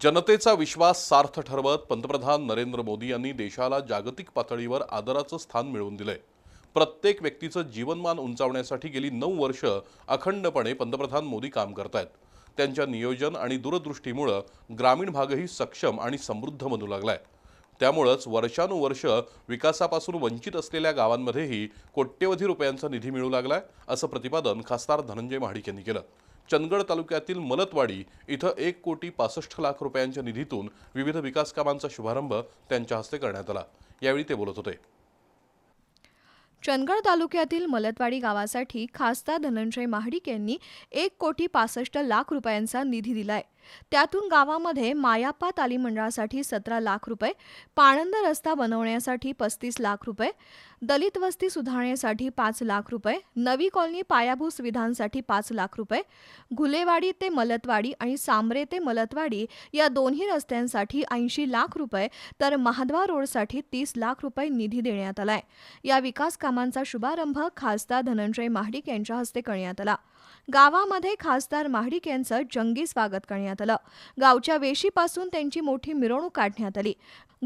जनतेचा विश्वास सार्थ ठरवत पंतप्रधान नरेंद्र मोदी यांनी देशाला जागतिक पातळीवर आदराचं स्थान मिळवून दिलंय. प्रत्येक व्यक्तीचं जीवनमान उंचावण्यासाठी गेली नऊ वर्ष अखंडपणे पंतप्रधान मोदी काम करतायत. त्यांच्या नियोजन आणि दूरदृष्टीमुळं ग्रामीण भागही सक्षम आणि समृद्ध बनू लागलाय. त्यामुळंच वर्षानुवर्ष विकासापासून वंचित असलेल्या गावांमध्येही कोट्यवधी रुपयांचा निधी मिळू लागलाय असं प्रतिपादन खासदार धनंजय महाडिक यांनी केलं. चंदगड तालुक्यातील मलतवाडी इथं एक कोटी पासष्ट लाख रुपयांच्या निधीतून विविध विकास कामांचा शुभारंभ त्यांच्या हस्ते करण्यात आला. यावेळी ते बोलत होते. चंदगड तालुक्यातील मलतवाडी गावासाठी खासदार धनंजय महाडिक यांनी एक कोटी पासष्ट लाख रुपयांचा निधी दिलाय. त्यातून गावामध्ये मायाप्पा तालीम मंडळासाठी सतरा लाख रुपये पाणंद रस्ता बनवण्यासाठी पस्तीस लाख रुपये दलित वस्ती सुधारण्यासाठी पाच लाख रुपये नवी कॉलनी पायाभूत सुविधांसाठी पाच लाख रुपये घुलेवाडी ते मलतवाडी आणि सांबरे ते मलतवाडी या दोन्ही रस्त्यांसाठी ऐंशी लाख रुपये तर महाद्वार रोडसाठी तीस लाख रुपये निधी देण्यात आलाय. या विकास कामांचा शुभारंभ खासदार धनंजय महाडिक यांच्या हस्ते करण्यात आला. गावामध्ये खासदार महाडिक यांचं जंगी स्वागत करण्यात आलं. गावच्या वेशीपासून त्यांची मोठी मिरवणूक काढण्यात आली.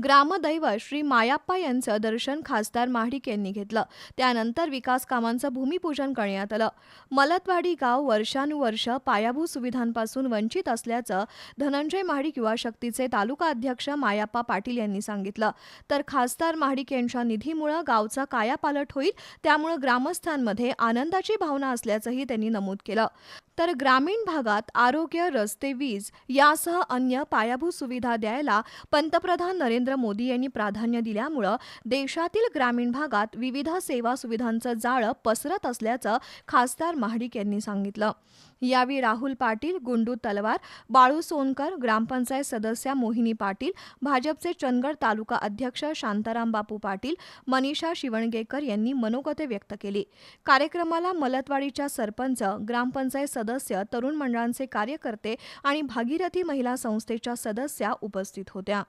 ग्रामदैवत श्री मायाप्पा यांचं दर्शन खासदार महाडिक यांनी घेतलं. त्यानंतर विकास कामांचं भूमिपूजन करण्यात आलं. मलतवाडी गाव वर्षानुवर्ष पायाभूत सुविधांपासून वंचित असल्याचं धनंजय महाडिक युवा शक्तीचे तालुका अध्यक्ष मायाप्पा पाटील यांनी सांगितलं. तर खासदार महाडिक यांच्या निधीमुळं गावचा कायापालट होईल त्यामुळं ग्रामस्थांमध्ये आनंदाची भावना असल्याचंही त्यांनी नमूद केलं. तर ग्रामीण भागात आरोग्य रस्ते वीज वीज यासह अन्य पायाभूत सुविधा द्यायला पंतप्रधान नरेंद्र मोदी यांनी प्राधान्य दिल्यामुळं देशातील ग्रामीण भागात विविध सेवा सुविधांचं जाळं पसरत असल्याचं खासदार महाडिक यांनी सांगितलं. यावेळी राहुल पाटील गुंडू तलवार बाळू सोनकर ग्रामपंचायत सदस्या मोहिनी पाटील भाजपचे चंदगड तालुका अध्यक्ष शांताराम बापू पाटील मनीषा शिवणगेकर यांनी मनोगते व्यक्त केली. कार्यक्रमाला मलतवाडीच्या सरपंच ग्रामपंचायत सदस्य तरुण मंडळांचे कार्यकर्ते आणि भागीरथी महिला संस्थेच्या सदस्या उपस्थित होत्या.